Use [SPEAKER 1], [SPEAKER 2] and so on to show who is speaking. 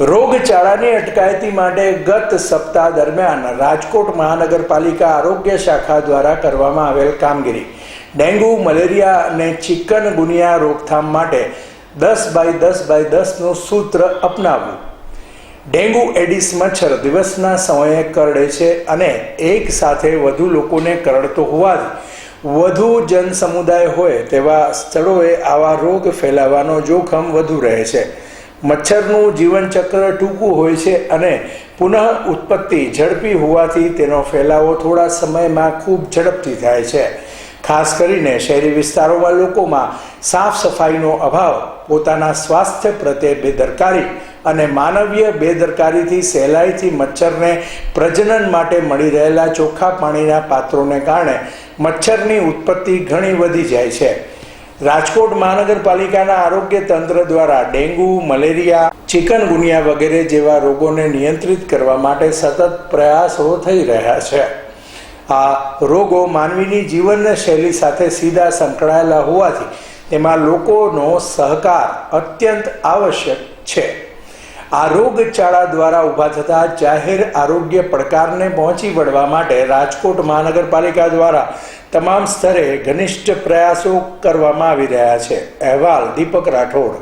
[SPEAKER 1] રોગચાળાની અટકાયતી માટે ગત સપ્તાહ દરમિયાન રાજકોટ મહાનગરપાલિકા આરોગ્ય શાખા દ્વારા કરવામાં આવેલ કામગીરી. ડેન્ગ્યુ મલેરિયા અને ચિકનગુનિયા રોકથામ માટે દસ બાય દસ બાય દસનું સૂત્ર અપનાવવું ડેન્ગ્યુ એડિસ મચ્છર દિવસના સમયે કરડે છે અને એક સાથે વધુ લોકોને કરડતો હોવાથી વધુ જનસમુદાય હોય તેવા સ્થળોએ આવા રોગ ફેલાવાનો જોખમ વધુ રહે છે. મચ્છરનું જીવનચક્ર ટૂંકું હોય છે અને પુનઃ ઉત્પત્તિ ઝડપી હોવાથી તેનો ફેલાવો થોડા સમયમાં ખૂબ ઝડપથી થાય છે. ખાસ કરીને શહેરી વિસ્તારોમાં લોકોમાં સાફ સફાઈનો અભાવ, પોતાના સ્વાસ્થ્ય પ્રત્યે બેદરકારી અને માનવીય બેદરકારીથી સહેલાઈથી મચ્છરને પ્રજનન માટે મળી રહેલા ચોખ્ખા પાણીના પાત્રોને કારણે મચ્છરની ઉત્પત્તિ ઘણી વધી જાય છે. રાજકોટ મહાનગરપાલિકાના આરોગ્ય તંત્ર દ્વારા ડેન્ગ્યુ મલેરિયા ચિકનગુનિયા વગેરે જેવા રોગોને નિયંત્રિત કરવા માટે સતત પ્રયાસો થઈ રહ્યા છે. આ રોગો માનવીની જીવનશૈલી સાથે સીધા સંકળાયેલા હોવાથી તેમાં લોકોનો સહકાર અત્યંત આવશ્યક છે. આ રોગચાળા દ્વારા ઊભા થતા જાહેર આરોગ્ય પડકારને પહોંચી વળવા માટે રાજકોટ મહાનગરપાલિકા દ્વારા તમામ સ્તરે ઘનિષ્ઠ પ્રયાસો કરવામાં આવી રહ્યા છે. અહેવાલ દીપક રાઠોડ.